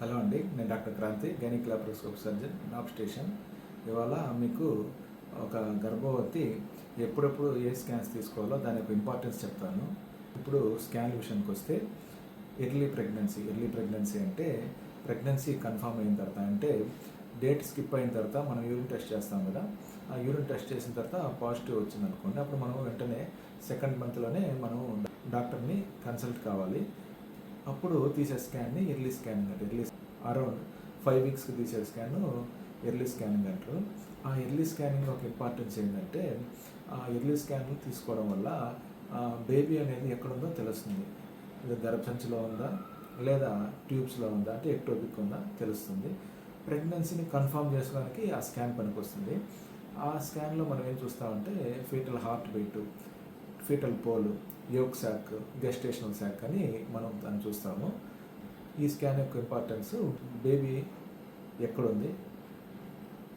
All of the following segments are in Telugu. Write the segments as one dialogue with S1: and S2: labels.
S1: హలో అండి నేను doctor Kranthi gynaec laparoscope surgeon nap స్టేషన్. ఇవాళ మీకు ఒక గర్భవతి ఎప్పుడెప్పుడు ఏ స్కాన్స్ తీసుకోవాలో దాని యొక్క ఇంపార్టెన్స్ చెప్తాను. ఇప్పుడు స్కాన్ విషయానికి వస్తే ఎర్లీ ప్రెగ్నెన్సీ ఎర్లీ ప్రెగ్నెన్సీ అంటే ప్రెగ్నెన్సీ కన్ఫామ్ అయిన తర్వాత అంటే డేట్ స్కిప్ అయిన తర్వాత మనం యూరిన్ టెస్ట్ చేస్తాం కదా ఆ యూరిన్ టెస్ట్ చేసిన తర్వాత పాజిటివ్ వచ్చింది అనుకోండి అప్పుడు మనం వెంటనే సెకండ్ మంత్లోనే మనం డాక్టర్ని కన్సల్ట్ కావాలి. అప్పుడు తీసే స్కాన్ని ఎర్లీ స్కానింగ్ అంటే. ఎర్లీ అరౌండ్ ఫైవ్ వీక్స్కి తీసే స్కాన్ ఎర్లీ స్కానింగ్ అంటారు. ఆ ఎర్లీ స్కానింగ్ ఒక ఇంపార్టెన్స్ ఏంటంటే ఆ ఎర్లీ స్కాన్ తీసుకోవడం వల్ల బేబీ అనేది ఎక్కడుందో తెలుస్తుంది. గర్భసంచిలో ఉందా లేదా ట్యూబ్స్లో ఉందా అంటే ఎక్టోపిక్ ఉందా తెలుస్తుంది. ప్రెగ్నెన్సీని కన్ఫర్మ్ చేసుకోవడానికి ఆ స్కాన్ పనికొస్తుంది. ఆ స్కాన్లో మనం ఏం చూస్తామంటే foetal heart beat foetal pole yolk sac gestational sac అని మనం దాన్ని చూస్తాము. ఈ స్కాన్ యొక్క ఇంపార్టెన్స్ బేబీ ఎక్కడుంది?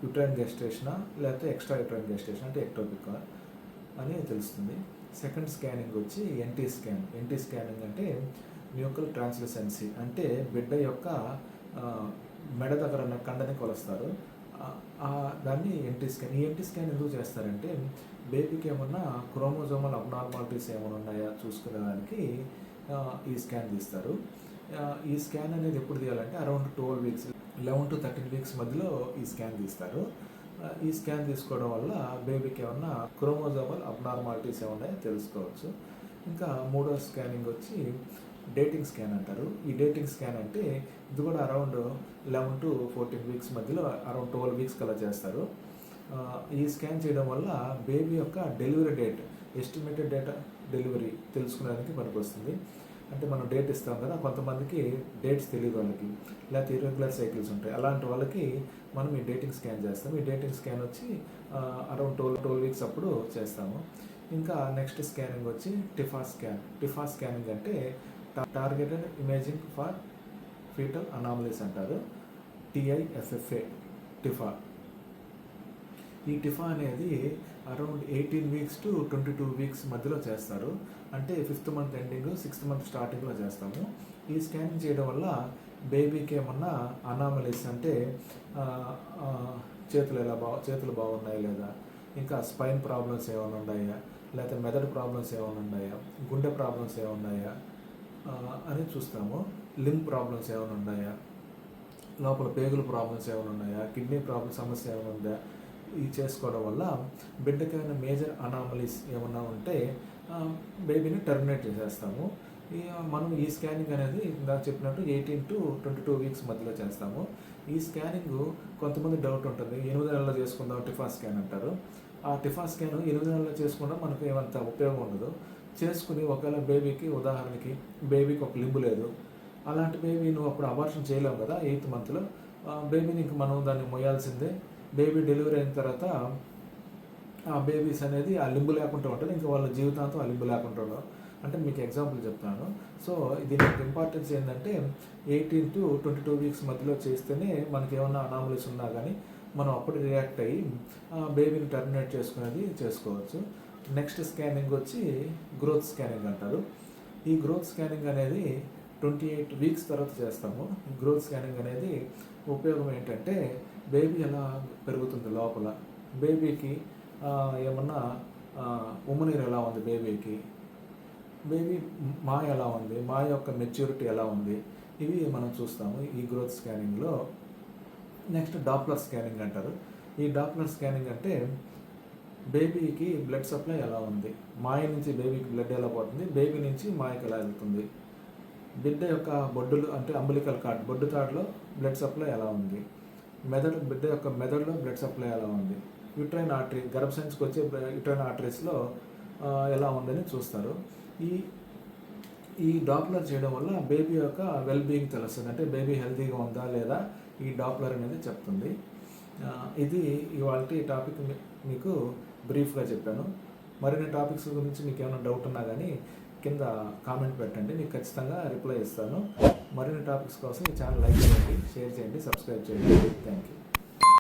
S1: యుట్రైన్ గెస్టేషనా లేకపోతే ఎక్స్ట్రా యుట్రైన్ గెస్టేషన్? అంటే ఎక్టోపికా అని తెలుస్తుంది. సెకండ్ స్కానింగ్ వచ్చి ఎన్టీ స్కాన్. ఎన్టీ స్కానింగ్ అంటే న్యూకల్ ట్రాన్స్లసెన్సీ. అంటే బిడ్డ యొక్క మెడ దగ్గర ఉన్న కండని కొలుస్తారు. దాన్ని ఎన్టీ స్కాన్ ఈ ఎన్టీ స్కాన్ ఎందుకు చేస్తారంటే బేబీకి ఏమన్నా క్రోమోజోమల్ అబ్నార్మాలిటీస్ ఏమైనా ఉన్నాయా చూసుకునేదానికి ఈ స్కాన్ తీస్తారు. ఈ స్కాన్ అనేది ఎప్పుడు తీయాలంటే around twelve weeks eleven to thirteen weeks మధ్యలో ఈ స్కాన్ తీస్తారు. ఈ స్కాన్ తీసుకోవడం వల్ల బేబీకి ఏమన్నా క్రోమోజోమల్ అబ్నార్మాలిటీస్ ఏమన్నాయో తెలుసుకోవచ్చు. ఇంకా మూడో స్కానింగ్ వచ్చి డేటింగ్ స్కాన్ అంటారు. ఈ డేటింగ్ స్కాన్ అంటే ఇది కూడా around eleven to fourteen weeks మధ్యలో అరౌండ్ ట్వెల్వ్ వీక్స్ కల్లా చేస్తారు. ఈ స్కాన్ చేయడం వల్ల బేబీ యొక్క delivery date estimated date of delivery తెలుసుకునేదానికి పనికొస్తుంది. అంటే మనం డేట్ ఇస్తాం కదా కొంతమందికి డేట్స్ తెలియదు వాళ్ళకి. లేకపోతే ఇర్రెగ్యులర్ సైకిల్స్ ఉంటాయి. అలాంటి వాళ్ళకి మనం ఈ డేటింగ్ స్కాన్ చేస్తాం. ఈ డేటింగ్ స్కాన్ వచ్చి అరౌండ్ ట్వెల్వ్ ట్వెల్వ్ వీక్స్ అప్పుడు చేస్తాము. ఇంకా నెక్స్ట్ స్కానింగ్ వచ్చి టిఫా స్కాన్. టిఫా స్కానింగ్ అంటే targeted imaging for foetal anomalies అంటారు. T I F F A TIFFA ఈ టిఫా అనేది around eighteen weeks to twenty two weeks మధ్యలో చేస్తారు. అంటే fifth month ending sixth month స్టార్టింగ్లో చేస్తాము. ఈ స్కానింగ్ చేయడం వల్ల బేబీకి ఏమన్నా అనామలీస్ అంటే చేతులు ఎలా బా చేతులు బాగున్నాయా లేదా? ఇంకా స్పైన్ ప్రాబ్లమ్స్ ఏమైనా ఉన్నాయా? లేకపోతే మెదడు ప్రాబ్లమ్స్ ఏమైనా ఉన్నాయా? గుండె ప్రాబ్లమ్స్ ఏమైనా ఉన్నాయా? అని చూస్తాము. లింక్ ప్రాబ్లమ్స్ ఏమైనా ఉన్నాయా? లోపల పేగుల ప్రాబ్లమ్స్ ఏమైనా ఉన్నాయా? కిడ్నీ ప్రాబ్లమ్ సమస్య ఏమైనా ఉందా? ఇది చేసుకోవడం వల్ల బిడ్డకి ఏమైనా మేజర్ అనామలీస్ ఏమన్నా ఉంటే బేబీని టర్మినేట్ చేసేస్తాము. మనం ఈ స్కానింగ్ అనేది ఇందాక చెప్పినట్టు eighteen to twenty two weeks మధ్యలో చేస్తాము. ఈ స్కానింగ్ కొంతమంది డౌట్ ఉంటుంది. ఎనిమిది నెలలో చేసుకుందాం టిఫా స్కాన్ అంటారు. ఆ టిఫా స్కాన్ ఎనిమిది నెలలు చేసుకుంటే మనకు ఏమంత ఉపయోగం ఉండదు. చేసుకుని ఒకవేళ బేబీకి ఉదాహరణకి బేబీకి ఒక లింబు లేదు. అలాంటి బేబీ నువ్వు అప్పుడు అబార్షన్ చేయలేవు కదా ఎయిత్ మంత్లో బేబీని ఇంక మనం దాన్ని మొయ్యాల్సిందే. బేబీ డెలివరీ అయిన తర్వాత ఆ బేబీస్ అనేది ఆ లింబు లేకుండా ఉంటారు ఇంకా వాళ్ళ జీవితాంతం ఆ లింబు లేకుండా ఉండవు. అంటే మీకు ఎగ్జాంపుల్ చెప్తాను. సో దీని యొక్క ఇంపార్టెన్స్ ఏంటంటే eighteen to twenty two weeks మధ్యలో చేస్తేనే మనకి ఏమన్నా అనామలీస్ ఉన్నా కానీ మనం అప్పుడు రియాక్ట్ అయ్యి బేబీని టర్మినేట్ చేసుకునేది చేసుకోవచ్చు. నెక్స్ట్ స్కానింగ్ వచ్చి గ్రోత్ స్కానింగ్ అంటారు. ఈ గ్రోత్ స్కానింగ్ అనేది ట్వంటీ ఎయిట్ వీక్స్ తర్వాత చేస్తాము. గ్రోత్ స్కానింగ్ అనేది ఉపయోగం ఏంటంటే బేబీ ఎలా పెరుగుతుంది లోపల? బేబీకి ఏమన్నా ఉమ్మనీరు ఎలా ఉంది బేబీకి బేబీ మా ఎలా ఉంది? మా యొక్క మెచ్యూరిటీ ఎలా ఉంది? ఇవి మనం చూస్తాము ఈ గ్రోత్ స్కానింగ్లో నెక్స్ట్ డాప్లర్ స్కానింగ్ అంటారు. ఈ డాప్లర్ స్కానింగ్ అంటే బేబీకి బ్లడ్ సప్లై ఎలా ఉంది? మాయ నుంచి బేబీకి బ్లడ్ ఎలా పోతుంది? బేబీ నుంచి మాయకి ఎలా వెళ్తుంది? బిడ్డ యొక్క బొడ్డులు అంటే అంబలికల్ కార్డ్ బొడ్డు తాడులో బ్లడ్ సప్లై ఎలా ఉంది? మెదడు బిడ్డ యొక్క మెదడులో బ్లడ్ సప్లై ఎలా ఉంది? యుట్రైన్ ఆర్టరీ గర్భసంచికి వచ్చే యుట్రైన్ ఆర్టరీస్లో ఎలా ఉందని చూస్తారు. ఈ ఈ డాప్లర్ చేయడం వల్ల బేబీ యొక్క వెల్ బీయింగ్ తెలుస్తుంది. అంటే బేబీ హెల్తీగా ఉందా లేదా ఈ డాప్లర్ అనేది చెప్తుంది. ఇది ఇవాళ టాపిక్ మీకు బ్రీఫ్గా చెప్పాను. మరిన్ని టాపిక్స్ గురించి మీకు ఏమైనా డౌట్ ఉన్నా కానీ కింద కామెంట్ పెట్టండి. మీకు ఖచ్చితంగా రిప్లై ఇస్తాను. మరిన్ని టాపిక్స్ కోసం ఈ ఛానల్ లైక్ చేయండి షేర్ చేయండి సబ్స్క్రైబ్ చేయండి. Thank you